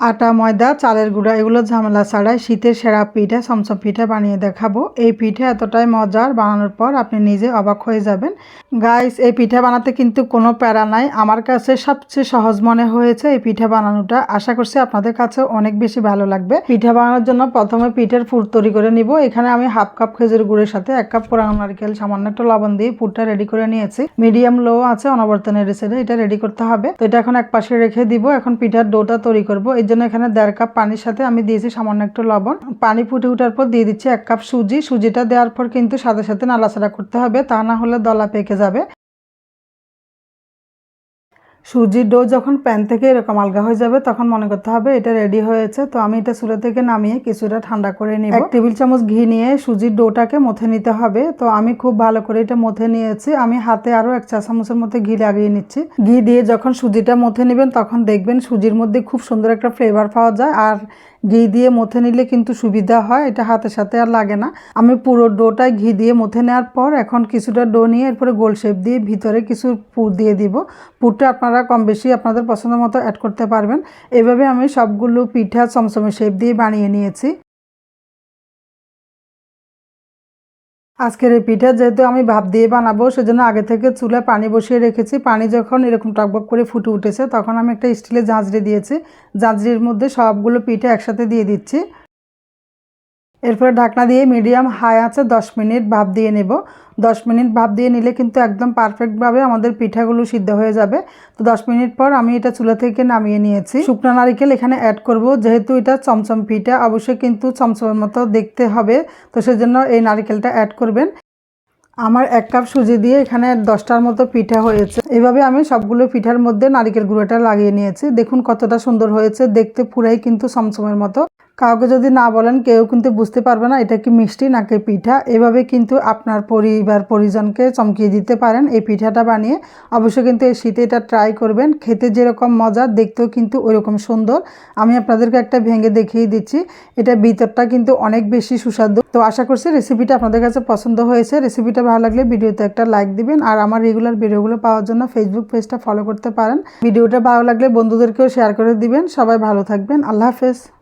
আটা, ময়দা, চালের গুঁড়া, এগুলো ঝামেলা ছাড়াই শীতের সেরা পিঠা, চমচম পিঠা বানিয়ে দেখাবো। এই পিঠা এতটাই মজার বানানোর পর আপনি নিজে অবাক হয়ে যাবেন। গাইস এই পিঠা বানাতে কিন্তু কোনো প্যারা নাই। আমার কাছে সবচেয়ে সহজ মনে হয়েছে এই পিঠা বানানোটা। আশা করছি আপনাদের কাছে অনেক বেশি ভালো লাগবে। পিঠা বানানোর জন্য প্রথমে পিঠের পুর তৈরি করে নিব। এখানে আমি হাফ কাপ খেজুর গুড়ের সাথে এক কাপ পোড়ানো নারকেল, সামান্য একটু লবণ দিয়ে পুরটা রেডি করে নিয়েছি। মিডিয়াম লো আছে অনবর্তনের রেসিডে এটা রেডি করতে হবে। তো এটা এখন এক পাশে রেখে দিব। এখন পিঠার ডোটা তৈরি করব। এই জন্য এখানে দেড় কাপ পানির সাথে আমি দিয়েছি সামান্য একটু লবণ। পানি ফুটে ওঠার পর দিয়ে দিচ্ছি এক কাপ সুজি। সুজিটা দেওয়ার পর কিন্তু সাথে সাথে নাড়াচাড়া করতে হবে। তা না হলে দলা পেকে যাবে। সুজির ডো যখন প্যান থেকে এরকম আলগা হয়ে যাবে, তখন মনে করতে হবে এটা রেডি হয়েছে। তো আমি এটা চুলা থেকে নামিয়ে কিছুটা ঠান্ডা করে নিব। এক টেবিল চামচ ঘি নিয়ে সুজির ডোটাকে মথে নিতে হবে। তো আমি খুব ভালো করে এটা মথে নিয়েছি। আমি হাতে আরও এক চা চামচের মধ্যে ঘি লাগিয়ে নিচ্ছি। ঘি দিয়ে যখন সুজিটা মথে নেবেন, তখন দেখবেন সুজির মধ্যে খুব সুন্দর একটা ফ্লেভার পাওয়া যায়। আর ঘি দিয়ে মথে নিলে কিন্তু সুবিধা হয়, এটা হাতের সাথে আর লাগে না। আমি পুরো ডোটায় ঘি দিয়ে মথে নেওয়ার পর এখন কিছুটা ডো নিয়ে এরপরে গোল শেপ দিয়ে ভিতরে কিছু পুর দিয়ে দিব। পুরটা আপনারা কম বেশি আপনাদের পছন্দ মতো অ্যাড করতে পারবেন। এভাবে আমি সবগুলো পিঠা চমচমে শেপ দিয়ে বানিয়ে নিয়েছি। আজকের এই পিঠা যেহেতু আমি ভাপ দিয়ে বানাবো, সেজন্য আগে থেকে চুলে পানি বসিয়ে রেখেছি। পানি যখন এরকম টকবক করে ফুটে উঠেছে, তখন আমি একটা স্টিলের ঝাঁঝরি দিয়েছি। ঝাঁঝরির মধ্যে সবগুলো পিঠা একসাথে দিয়ে দিচ্ছি। এরপরে ঢাকনা দিয়ে মিডিয়াম হাই আছে, দশ মিনিট ভাপ দিয়ে নেব। দশ মিনিট ভাপ দিয়ে নিলে কিন্তু একদম পারফেক্টভাবে আমাদের পিঠাগুলো সিদ্ধ হয়ে যাবে। তো দশ মিনিট পর আমি এটা চুলা থেকে নামিয়ে নিয়েছি। শুকনো নারিকেল এখানে অ্যাড করব, যেহেতু এটা চমচম পিঠা, অবশ্যই কিন্তু চমচমের মতো দেখতে হবে। তো সেজন্য এই নারিকেলটা অ্যাড করবেন। আমার এক কাপ সুজি দিয়ে এখানে দশটার মতো পিঠা হয়েছে। এভাবে আমি সবগুলো পিঠার মধ্যে নারিকেল গুঁড়োটা লাগিয়ে নিয়েছি। দেখুন কতটা সুন্দর হয়েছে, দেখতে পুরাই কিন্তু চমচমের মতো। কাউকে যদি না বলেন, কেউ কিন্তু বুঝতে পারবে না এটা কি মিষ্টি নাকি পিঠা। এভাবে কিন্তু আপনার পরিবার, পরিজনকে চমকিয়ে দিতে পারেন এই পিঠাটা বানিয়ে। অবশ্যই কিন্তু এই শীতে এটা ট্রাই করবেন। খেতে যেরকম মজা, দেখতেও কিন্তু ওইরকম সুন্দর। আমি আপনাদেরকে একটা ভেঙে দেখিয়ে দিচ্ছি। এটা ভিতরটা কিন্তু অনেক বেশি সুস্বাদু। তো আশা করছি রেসিপিটা আপনাদের কাছে পছন্দ হয়েছে। রেসিপিটা ভালো লাগলে ভিডিওতে একটা লাইক দিবেন। আর আমার রেগুলার ভিডিওগুলো পাওয়ার জন্য ফেসবুক পেজটা ফলো করতে পারেন। ভিডিওটা ভালো লাগলে বন্ধুদেরকেও শেয়ার করে দিবেন। সবাই ভালো থাকবেন। আল্লাহ হাফেজ।